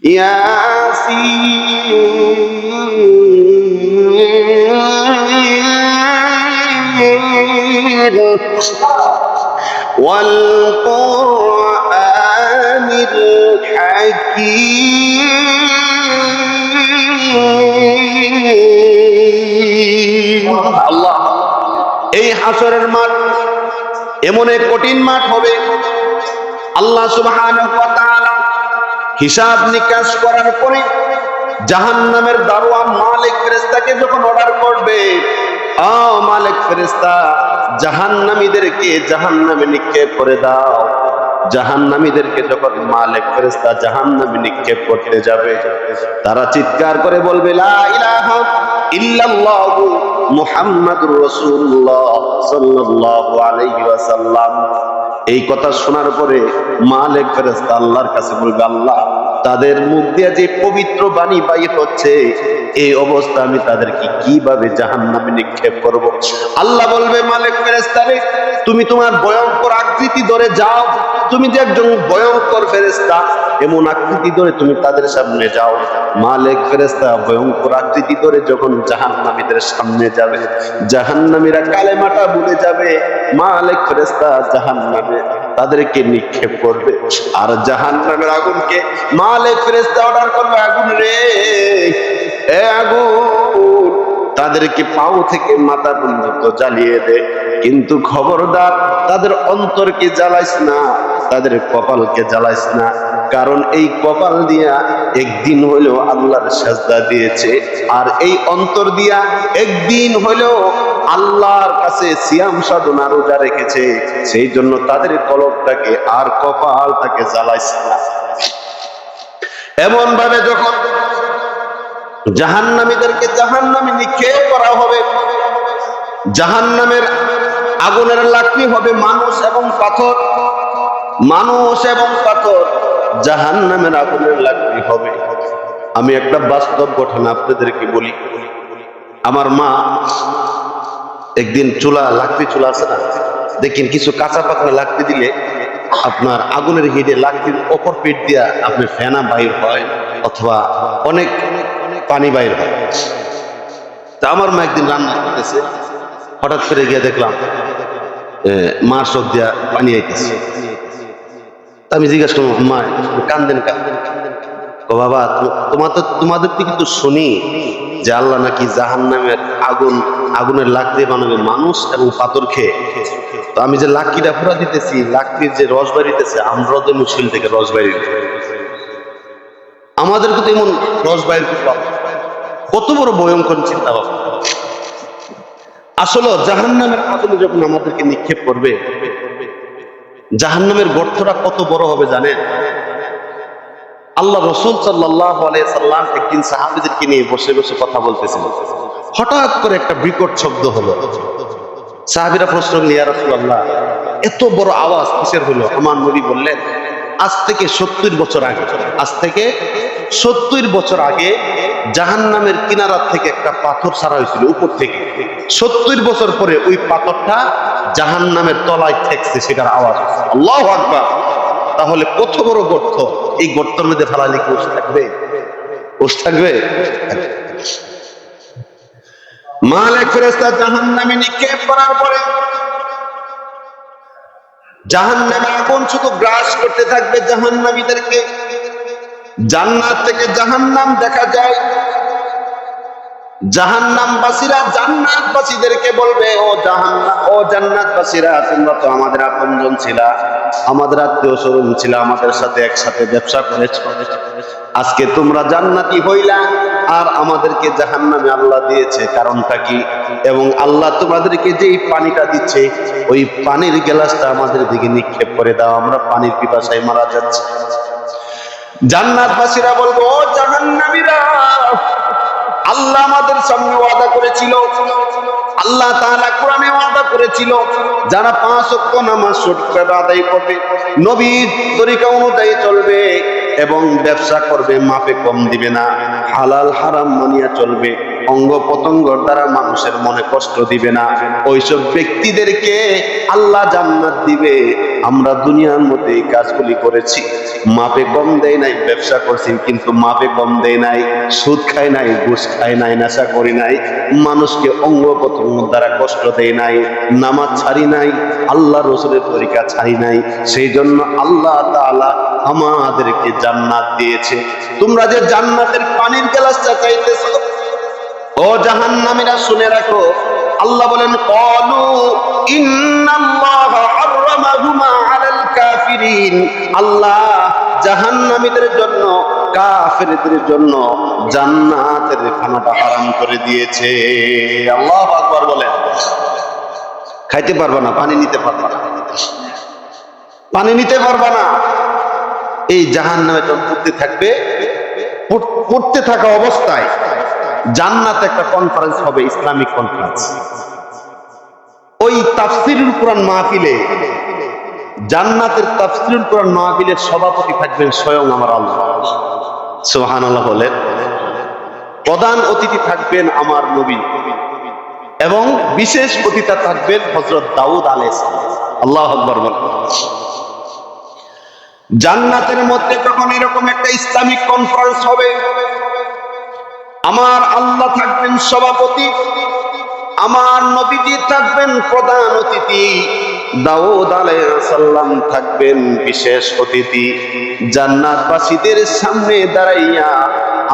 ياسين والقرآن الحكيم আল্লাহ এই হাসরের মাঠ এমন এক কঠিন মাঠ হবে আল্লাহ সুবহানাহু ওয়া তাআলা হিসাব নিকাশ করার পরে জাহান্নামের দারোয়ান মালিক ফেরেশতাকে যখন অর্ডার করবে মালিক ফেরেশতা, জাহান্নামীদেরকে জাহান্নামে নিক্ষেপ করে দাও। জাহান্নামীদেরকে যখন মালিক ফেরেশতা জাহান্নামে নিক্ষেপ করতে যাবে, তারা চিৎকার করে বলবে, লা ইলাহা ইল্লাল্লাহু মুহাম্মাদুর আলাইহি ওয়াসাল্লাম। এই কথা শোনার পরে মালিক ফেরেস্তা আল্লাহর কাছে বলবে আল্লাহ তাদের মুখ দিয়ে যে পবিত্র বাণী বাইর হচ্ছে, এই অবস্থা আমি তাদেরকে কীভাবে জাহান্নামে নিক্ষেপ করব? আল্লাহ বলবে, মালিক ফেরেশতারে, তুমি তোমার ভয়ঙ্কর আকৃতি ধরে যাও। তুমি যে একজন ভয়ঙ্কর ফেরেশতা, এমন আকৃতি ধরে তুমি তাদের সামনে যাও। মালিক ফেরেশতা ভয়ঙ্কর আকৃতি ধরে যখন জাহান্নামীদের সামনে যাবে, জাহান্নামীরা কালেমাটা ভুলে যাবে, মালিক ফেরেশতা জাহান্নামে তাদেরকে নিক্ষেপ করবে। আর জাহান্নামের আগুনকে মালিক ফেরেশতা অর্ডার করবে আগুন রে, এ আগুন, তাদেরকে পাও থেকে মাথা পর্যন্ত জ্বালিয়ে দে। কিন্তু খবরদার, তাদের অন্তরকে জ্বালাইস না, তাদের কপালকে জ্বালাইস না। কারণ এই কপাল দিয়া একদিন হইলেও আল্লাহর সাজদা দিয়েছে, আর এই অন্তর দিয়া একদিন হইলেও আল্লাহর কাছে সিয়াম সাধনা রোজা রেখেছে, সেই জন্য তাদের কলকটাকে আর কপালটাকে জ্বালাইছে না। এমন ভাবে যখন জাহান্নামীদেরকে জাহান্নামে নিক্ষেপ করা হবে, জাহান্নামের আগুনের লাকড়ি হবে মানুষ এবং পাথর, মানুষ এবং পাথর, জাহান্নামের আগুনের লাকড়ি হবে। আমি একটা বাস্তব ঘটনা আপনাদেরকে বলি। আমার মা একদিন চুলা, লাকড়ি চুলা আছে না? দেখেন কিছু কাঁচা পাকনা লাকড়ি দিলে আপনার আগুনের হিটে লাকড়ির অপর পেট দিয়া আপনার ফেনা বাইর হয় অথবা অনেক পানি বাইর হয়। তা আমার মা একদিন রান্না করতেছে, হঠাৎ করে গিয়ে দেখলাম মা সব দিয়া পানি আইতেছে। আমি জিজ্ঞাসা করলাম, মা কান্দেন কান্দেন বাবা তো- তোমার তো, তোমাদের থেকে তো শুনি। যে আল্লাহ নাকি জাহান নামের আগুন, আগুনের লাকড়ি বানাবে মানুষ এবং পাথর খেয়ে। তো আমি যে লাকড়িটা ফুরা দিতেছি, লাকড়ির যে রস বাড়িতেছে আমরাও তো মুশকিল থেকে রস বাইরে আমাদেরকে তো এমন রস বাইর কত বড় ভয়ঙ্কর চিন্তা ভাবনা আসলে জাহান নামের আগুনে যখন আমাদেরকে নিক্ষেপ করবে জাহান নামের গর্তটা কত বড় হবে জানেন? আল্লাহ রসুল সাল্লাহ সাল্লাম একদিন সাহাবিদেরকে নিয়ে বসে বসে কথা বলতেছিল। হঠাৎ করে একটা বিকট শব্দ হলো। সাহাবিরা প্রশ্ন করলেন, ইয়া রাসূলুল্লাহ এত বড় আওয়াজ কিসের হলো? আমার নবী বললেন আজ থেকে সত্তর বছর আগে আজ থেকে সত্তর বছর আগে জাহান নামের কিনারার থেকে একটা পাথর ছাড়া হয়েছিল উপর থেকে। সত্তর বছর পরে ওই পাথরটা জাহান নামের তলায় ঠেকছে সেটার আওয়াজ আল্লাহ আকবার। তাহলে কত বড় গর্ত। এই গর্তের মধ্যে ফেলালে কি ওষ থাকবে? ওষ থাকবে? মালিক ফেরেস্তা জাহান নামে নিক্ষেপ করার পরে জাহান নামে আগুন শুধু গ্রাস করতে থাকবে জাহান নামীদেরকে জান্নাত থেকে জাহান নাম দেখা যায়। জাহান্নামবাসীরা জান্নাতবাসীদেরকে বলবে, ও জাহান্নাম ও জান্নাতবাসীরা, তোমরা তো আমাদের আপনজন ছিলা। আমাদের আত্মীয় স্বজন ছিল আমাদের সাথে একসাথে ব্যবসা করেছ। আজকে তোমরা জান্নাতি হইলা আর আমাদেরকে জাহান্নামে আল্লাহ দিয়েছে। কারণটা কি? এবং আল্লাহ তোমাদেরকে যে এই পানিটা দিচ্ছে, ওই পানির গ্লাসটা আমাদের দিকে নিক্ষেপ করে দাও। আমরা পানির পিপাসায় মারা যাচ্ছি। জান্নাতবাসীরা বলব জাহান্নামীরা, আল্লাহ আমাদের সামনে ওয়াদা করেছিল আল্লাহ তাআলা কোরআনে ওয়াদা করেছিল, যারা পাঁচ ওয়াক্ত নামাজ সঠিকভাবে আদায় করবে, নবীর তরিকা অনুযায়ী চলবে এবং ব্যবসা করবে, মাপে কম দিবে না, হালাল হারাম মানিয়া চলবে। অঙ্গ প্রত্যঙ্গর দ্বারা মানুষের মনে কষ্ট দিবে না। ওইসব ব্যক্তিদেরকে আল্লাহ জান্নাত দিবে। আমরা দুনিয়ার মধ্যে এই কাজগুলি করেছি। মাপে কম দেয় নাই, ব্যবসা করছি, কিন্তু মাপে কম দেয় নাই, সুদ খাই নাই, ঘুষ খাই নাই, নেশা করি নাই, মানুষকে অঙ্গ প্রত্যঙ্গ দ্বারা কষ্ট দেয় নাই, নামাজ ছাড়ি নাই, আল্লাহ রসুলের তরিকা ছাড়ি নাই, সেই জন্য আল্লাহ তাআলা আমাদেরকে জান্নাত দিয়েছে। তোমরা যে জান্নাতের পানির গ্লাসটা চাইতেছ ও জাহান্নামীরা, শুনে রাখো। আল্লাহ বলেন, কলু আল্লাহ জাহান্নামীদের জন্য, কাফেরদের জন্য জান্নাতের খানাটা হারাম করে দিয়েছে। আল্লাহু আকবার বলেন। খাইতে পারবা না, পানি নিতে পারবা না। পানি নিতে পারবা না। এই জাহান্নামে যখন পড়তে থাকবে পড়তে থাকা অবস্থায় জান্নাতে একটা কনফারেন্স হবে, ইসলামিক কনফারেন্স ওই তাফসিরুল কোরআন মাহফিলে, জান্নাতের তাফসিরুল কোরআন মাহফিলের সভাপতি থাকবেন স্বয়ং আমার আল্লাহ। সোহান সুবহানাল্লাহ বলেন, প্রধান অতিথি থাকবেন আমার নবী এবং বিশেষ অতিথি থাকবেন হযরত দাউদ সালাম। আল্লাহু আকবার জান্নাতের মধ্যে তখন এরকম একটা ইসলামিক কনফারেন্স হবে আমার আল্লাহ থাকবেন সভাপতি, আমার নবীজি থাকবেন প্রধান অতিথি, দাউদ আলাইসাল্লাম থাকবেন বিশেষ অতিথি। জান্নাতবাসীদের সামনে দাঁড়াইয়া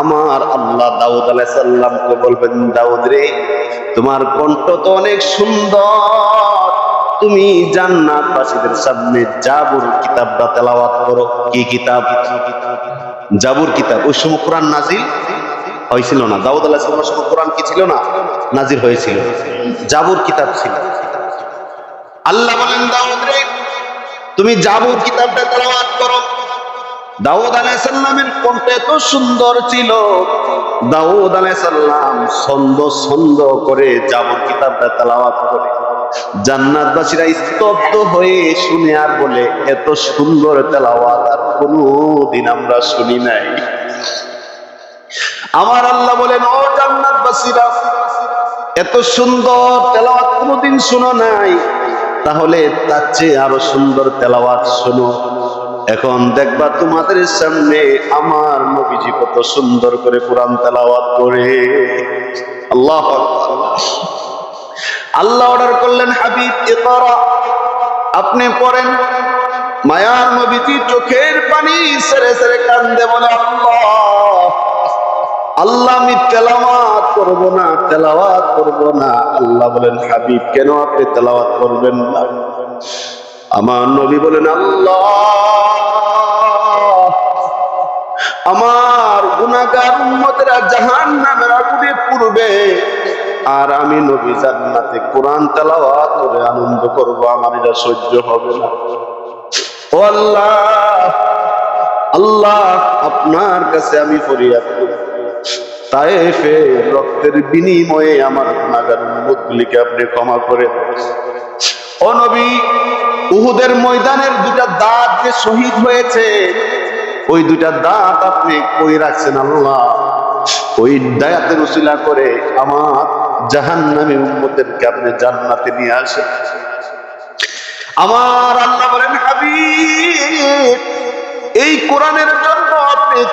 আমার আল্লাহ দাউদ আলাইসাল্লামকে বলবেন, দাউদ রে, তোমার কণ্ঠ তো অনেক সুন্দর। তুমি জান্নাতবাসীদের সামনে জাবুর কিতাবটা তেলাওয়াত করো। কি কিতাব? জাবুর কিতাব। ওই সময় কোরআন নাজিল হয়েছিল না। দাউদ আলাহ সাল্লামের কোরআন কি ছিল না? নাজির হয়েছিল। জাবুর কিতাব ছিল। আল্লাহ বলেন, দাউদ রে, তুমি জাবুর কিতাবটা তেলাওয়াত করো। দাউদ আলাইসাল্লামের কণ্ঠ এত সুন্দর ছিল। দাউদ আলাইসাল্লাম ছন্দ ছন্দ করে জাবুর কিতাবটা তেলাওয়াত করে। জান্নাতবাসীরা স্তব্ধ হয়ে শুনে আর বলে, এত সুন্দর তেলাওয়াত আর কোনোদিন আমরা শুনি নাই। আমার আল্লাহ বলেন, ও জান্নাতবাসীরা এত সুন্দর তেলাওয়াত কোনোদিন শুনো নাই। তাহলে তার চেয়ে আরও সুন্দর তেলাওয়াত শোনো। এখন দেখবা তোমাদের সামনে আমার নবীজি কত সুন্দর করে কোরআন তেলাওয়াত করে। আল্লাহ। আল্লাহ অর্ডার করলেন, হাবিব, ইকরা, আপনি পড়েন। মায়ার নবীজি চোখের পানি সেরে সেরে কান্দে বলে, আল্লাহ আল্লাহ আমি তেলাওয়াত করব না, তেলাওয়াত করব না। আল্লাহ বলেন, হাবিব, কেন আপনি তেলাওয়াত করবেন না? আমার নবী বলেন, আল্লাহ, আমার গুনাহগার উম্মতেরা জাহান্নামের আগুনে পুরবে আর আমি নবী জান্নাতে কোরআন তেলাওয়াত করে আনন্দ করব, আমার এটা সহ্য হবে না। ও আল্লাহ আল্লাহ, আপনার কাছে আমি ফরিয়াদ করি। রক্তের বিনিময়ে আমার উম্মতগুলিকে আপনি ক্ষমা করে ও নবী, উহুদের ময়দানের দুটা দাঁত যে শহীদ হয়েছে, ওই দুটা দাঁত আপনি কই রাখছেন আল্লাহ? ওই দায়াতের উসিলা করে আমার জাহান্নামী উম্মতেরকে আপনি জান্নাতে নিয়ে আসেন। আমার আল্লাহ বলেন, হাবিব, এই কোরআনের জন্য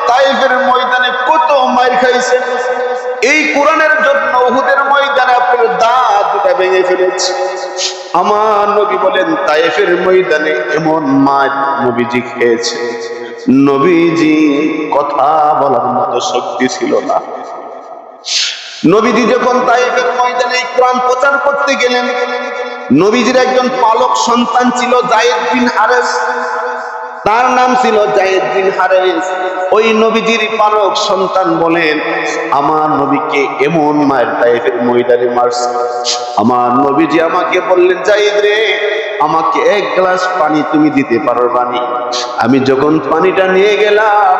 তাইফের ময়দানে কত মাইর খাইছেন এই কোরআনের জন্য উহুদের ময়দানে আপনার দাঁত দুটা ভেঙে ফেলেছে। আমার নবী বলেন, তাইফের ময়দানে এমন নবীজি খেয়েছে। নবীজি কথা বলার মতো শক্তি ছিল না। নবীজি যখন তাইফের ময়দানে কোরআন প্রচার করতে গেলেন, নবীজির একজন পালক সন্তান ছিল জায়েদ বিন হারেস। তার নাম ছিল জায়েদ হারেস। ওই নবীজির পালক সন্তান বলেন, আমার নবীকে এমন মায়ের তাইফের ময়দানে মারছে। আমার নবীজি আমাকে বললেন জায়েদ রে, আমাকে এক গ্লাস পানি তুমি দিতে পারো বানি। আমি যখন পানিটা নিয়ে গেলাম,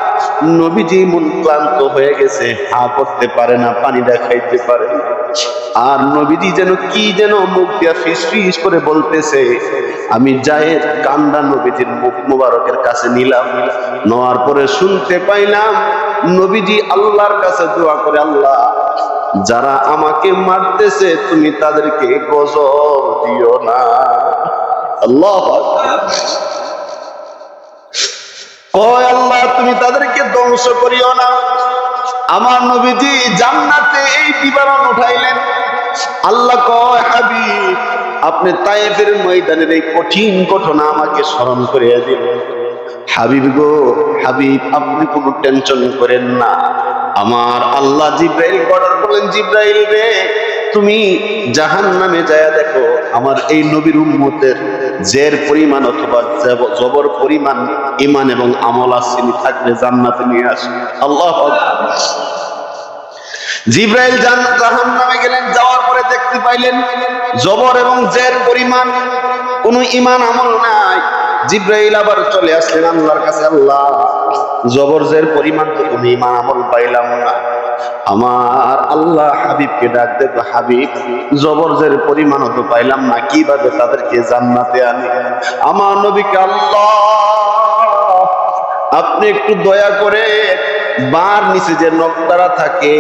নবীজি মন ক্লান্ত হয়ে গেছে, হা করতে পারে না, পানিটা খাইতে পারে আর নবীজি যেন কি যেন মুখ দিয়া ফিস ফিস করে বলতেছে, আমি জায়েদ কান্দা নবীজির মুখ মুবারকের কাছে নিলাম। নেওয়ার পরে শুনতে পাইলাম, নবীজি আল্লাহর কাছে দোয়া করে, আল্লাহ, যারা আমাকে মারতেছে, তুমি তাদেরকে গজব দিও না। আল্লাহ কয়, আল্লাহ, তুমি তাদেরকে ধ্বংস করিও না। আমার নবীজি জান্নাতে এই বিবরণ উঠাইলেন। আল্লাহ কয়, হাবিব, আপনি তায়েফের ময়দানের এই কঠিন ঘটনা আমাকে স্মরণ করিয়া দিলেন হাবিব গো, হাবিব, আপনি কোনো টেনশন করেন না। আমার আল্লাহ জিব্রাইল অর্ডার করলেন জিব্রাইল রে, তুমি জাহান নামে যায় দেখো, আমার এই নবীর উম্মতের জের পরিমাণ অথবা জবর পরিমাণ ইমান এবং আমল আসেনি থাকলে জান্নাতে নিয়ে আসে। আল্লাহ জিব্রাইল জাহান নামে গেলেন, যাওয়ার পরে দেখতে পাইলেন, জবর এবং জের পরিমাণ কোনো ইমান আমল নাই। জিব্রাইল আবার চলে আসলেন আল্লাহর কাছে, আল্লাহ, জবর জের পরিমাণ তো কোনো ইমান আমল পাইলাম না। আমার আল্লাহ হাবিবকে ডাক দেখো হাবিব, জবর জের পরিমাণও তো পাইলাম না, কীভাবে তাদেরকে জান্নাতে আনি আমার নবীকে, আল্লাহ, আপনি একটু দয়া করে বার নিচে যে নক্তারা থাকে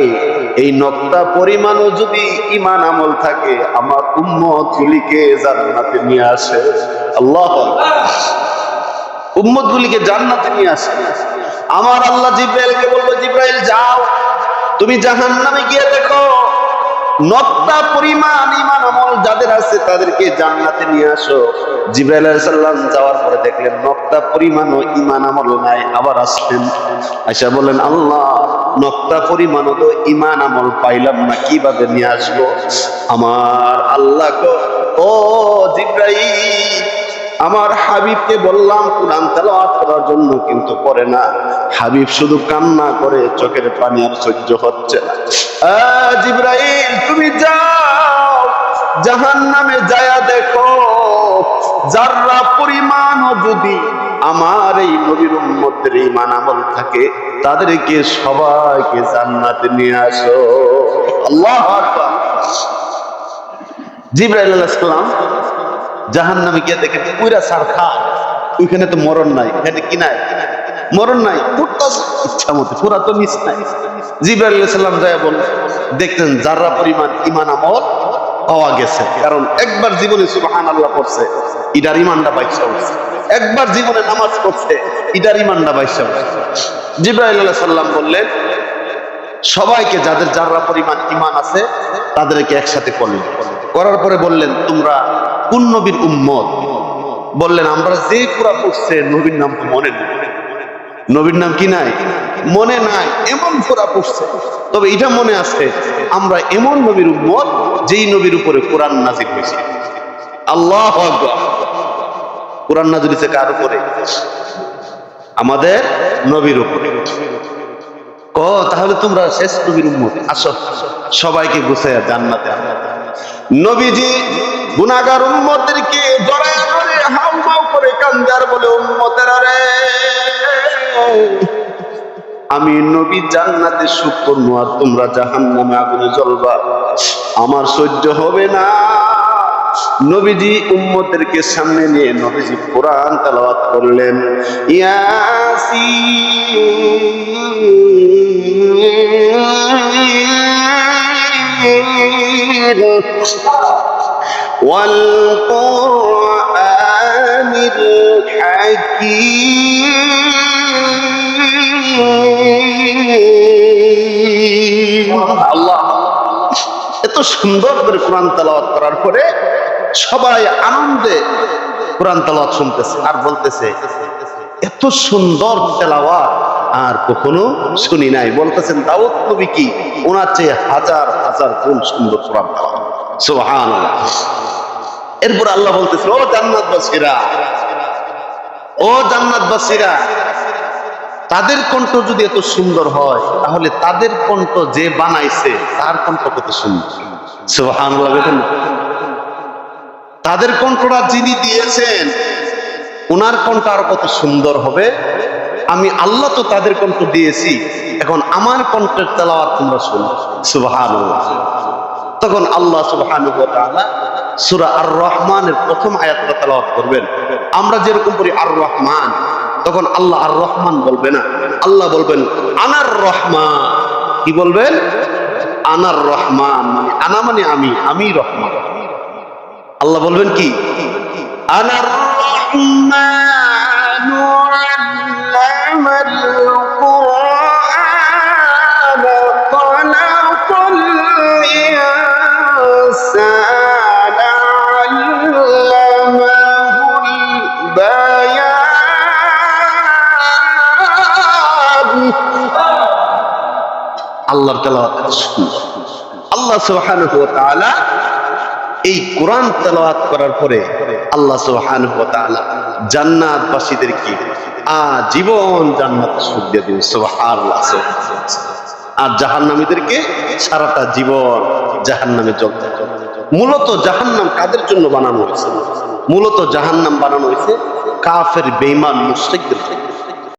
এই নক্তা পরিমাণও যদি ইমান আমল থাকে, আমার উম্মত গুলিকে জান্নাতে নিয়ে আসে। আল্লাহ উম্মত গুলিকে জান্নাতে নিয়ে আসে। আমার আল্লাহ জিব্রাইলকে বলব জিব্রাইল, যাও। তুমি জাহান্নামে গিয়ে দেখো। নক্তা পরিমাণ ইমান আমল যাদের আছে তাদেরকে জান্নাতে নিয়ে আসো। জিব্রাইল সাল্লাম যাওয়ার পরে দেখলেন নক্তা পরিমাণ ও ইমান আমল নাই, আবার আসলেন। আয়সা বলেন আল্লাহ নক্তা পরিমাণ তো ইমান আমল পাইলাম না, কীভাবে নিয়ে আসব? আমার আল্লাহ ও জিব্রাইল আমার হাবিবকে বললাম, কোরআন তেলাওয়াত করার জন্য কিন্তু করে না। হাবিব শুধু কান্না করে, চোখের পানি আর সহ্য হচ্ছে না। জিব্রাইল, তুমি যাও জাহান নামে যায়া দেখো, যাররা পরিমাণও যদি আমার এই নবীর উম্মতের ইমান আমল থাকে, তাদেরকে সবাইকে জান্নাতে নিয়ে আসো। আল্লাহ জিব্রাইল আলাইহিস সালাম জাহান নামে গিয়ে দেখেন পুরা সার খা ওইখানে তো মরণ নাই। এখানে কি নাই? মরণ নাই ইচ্ছা মতো, পুরা তো মিস নাই। আলাইহিস সালাম যায় বল, দেখতেন যারা পরিমাণ ইমান আমল পাওয়া গেছে। কারণ একবার জীবনে সুবহান আল্লাহ করছে ইটার ইমানটা বাইশা একবার জীবনে নামাজ পড়ছে ইটার ইমানটা বাইশা জিব্রাইল আলাইহিস বললেন, সবাইকে যাদের যারা পরিমাণ ইমান আছে, তাদেরকে একসাথে করলেন। করার পরে বললেন, তোমরা কোন নবীর উম্মত। বললেন, আমরা যে পুরা পড়ছে, নবীর নাম তো মনে নেই। নবীর নাম কি নাই? মনে নাই, এমন পুরা পড়ছে। তবে এটা মনে আছে, আমরা এমন নবীর উম্মত, যেই নবীর উপরে কোরআন নাজির হয়েছে। আল্লাহ। কোরআন নাজির হয়েছে কার উপরে? আমাদের নবীর উপরে। ক, তাহলে তোমরা শেষ নবীর উম্মত? আসো, সবাইকে গুছাইয়া জান্নাতে। নবীজি গুনাহগার উম্মতদেরকে জড়ায় হাউ মাউ করে কান্দার বলে উম্মতেরা রে। আমি নবী জান্নাতে সুখ করব আর তোমরা জাহান্নামে আগুনে জ্বলবা। আমার সহ্য হবে না। নবীজি উম্মতেরকে সামনে নিয়ে নবীজি কোরআন তেলাওয়াত করলেন। ইয়াসিন। والقرآن الحكيم আল্লাহ এত সুন্দর করে কোরআন তেলাওয়াত করার পরে সবাই আনন্দে কোরআন তেলাওয়াত শুনতেছে আর বলতেছে এত সুন্দর তেলাওয়াত আর কখনো শুনি নাই বলতেছেন দাউদ নবী কি ওনার চেয়ে হাজার হাজার গুণ সুন্দর কোরআন তেলাওয়াত এরপর আল্লাহ বলতেছে, ও জান্নাতবাসীরা ও জান্নাতবাসীরা, তাদের কণ্ঠ যদি এত সুন্দর হয়, তাহলে তাদের কণ্ঠ যে বানাইছে, তার কণ্ঠ কত সুন্দর? দেখুন তাদের কণ্ঠটা যিনি দিয়েছেন ওনার কণ্ঠ আর কত সুন্দর হবে? আমি আল্লাহ তো তাদের কণ্ঠ দিয়েছি, এখন আমার কণ্ঠের তেলাওয়াত তোমরা শুনো। সুবহানাল্লাহ। তখন আল্লাহ তাআলা সূরা আর রহমানের প্রথম আয়াতটা তেলাওয়াত করবেন। আমরা যেরকম করি আর রহমান তখন আল্লাহ আর রহমান বলবে না। আল্লাহ বলবেন আনার রহমান কি বলবেন? আনার রহমান মানে আনা মানে আমি আমি রহমান। আল্লাহ বলবেন কি? আনার রহমান আল্লাহর তেলাওয়াত এত সুন্দর। আল্লাহ ওয়া এই কোরআন তেলাওয়াত করার পরে আল্লাহ তাআলা জান্নাতবাসীদেরকে আজীবন জান্নাত সুখ দিয়ে দিন সুবহানাল্লাহ আর জাহান্নামীদেরকে সারাটা জীবন জাহান্নামে হবে। মূলত জাহান্নাম কাদের জন্য বানানো হয়েছে? মূলত জাহান্নাম বানানো হয়েছে কাফের, বেঈমান, মুশরিকদের জন্য।